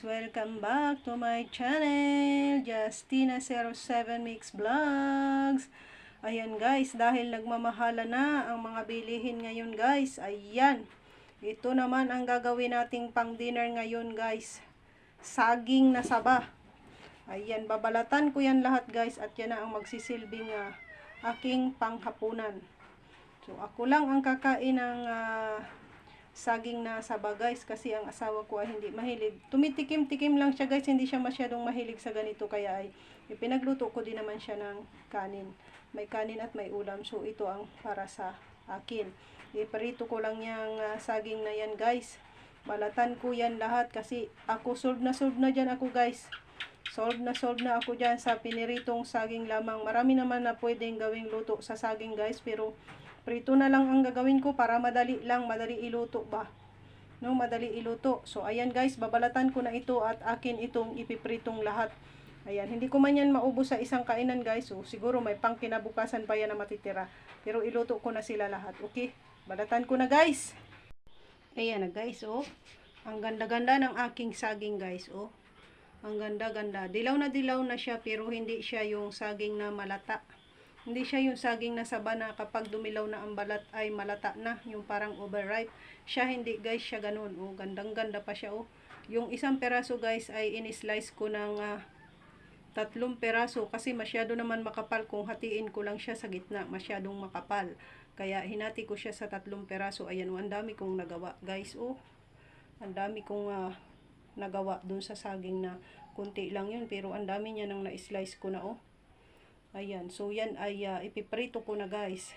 Welcome back to my channel, Justina07 Mix Vlogs. Ayan guys, dahil nagmamahala na ang mga bilihin ngayon guys, ayan. Ito naman ang gagawin nating pang dinner ngayon guys. Saging na saba. Ayan, babalatan ko yan lahat guys at yan na ang magsisilbing ah, aking panghapunan. So ako lang ang kakain ng ah, saging na saba guys kasi ang asawa ko ay hindi mahilig. Tumitikim-tikim lang siya guys, hindi siya masyadong mahilig sa ganito kaya ay ipinagluto ko din naman siya ng kanin. May kanin at may ulam so ito ang para sa akin. Iparito ko lang yung ah, saging na yan guys. Balatan ko yan lahat kasi ako solve na solve na dyan ako guys. Solve na solve na ako dyan sa piniritong saging lamang. Marami naman na pwedeng gawing luto sa saging guys pero prito na lang ang gagawin ko para madali lang, madali iluto ba. No, madali iluto. So ayan guys, babalatan ko na ito at akin itong ipipritong lahat. Ayan, hindi ko man yan maubos sa isang kainan guys. So siguro may pang kinabukasan pa yan na matitira. Pero iluto ko na sila lahat. Okay? Balatan ko na guys. Ayan na guys, oh. Ang ganda-ganda ng aking saging guys, oh. Ang ganda-ganda. Dilaw na dilaw na siya pero hindi siya yung saging na malata. Hindi siya yung saging na saba na kapag dumilaw na ang balat ay malata na, yung parang overripe. Siya hindi guys, siya ganun. Oh, gandang-ganda pa siya oh. Yung isang peraso guys ay in-slice ko ng ah, tatlong peraso kasi masyado naman makapal kung hatiin ko lang siya sa gitna, masyadong makapal. Kaya hinati ko siya sa tatlong peraso. Ayan, oh, ang dami kong nagawa guys oh. Ang dami kong ah, nagawa dun sa saging na kunti lang yun pero ang dami niya nang na-slice ko na oh. Ayan, so yan ay uh, ipiprito ko na guys.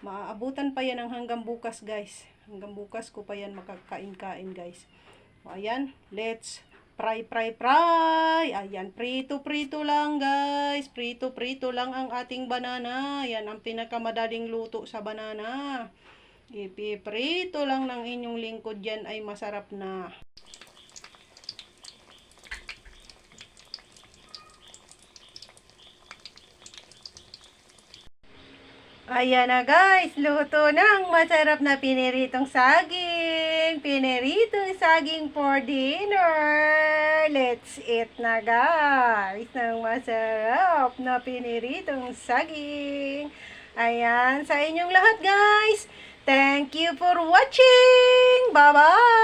Maaabutan pa yan ng hanggang bukas guys. Hanggang bukas ko pa yan makakain-kain guys. O, ayan, let's fry, fry, fry. Ayan, prito-prito lang guys. Prito-prito lang ang ating banana. Yan ang pinakamadaling luto sa banana. Ipiprito lang ng inyong lingkod yan ay masarap na. Ayan na guys, luto ng masarap na piniritong saging. Piniritong saging for dinner. Let's eat na guys, ng masarap na piniritong saging. Ayan, sa inyong lahat guys. Thank you for watching. Bye-bye!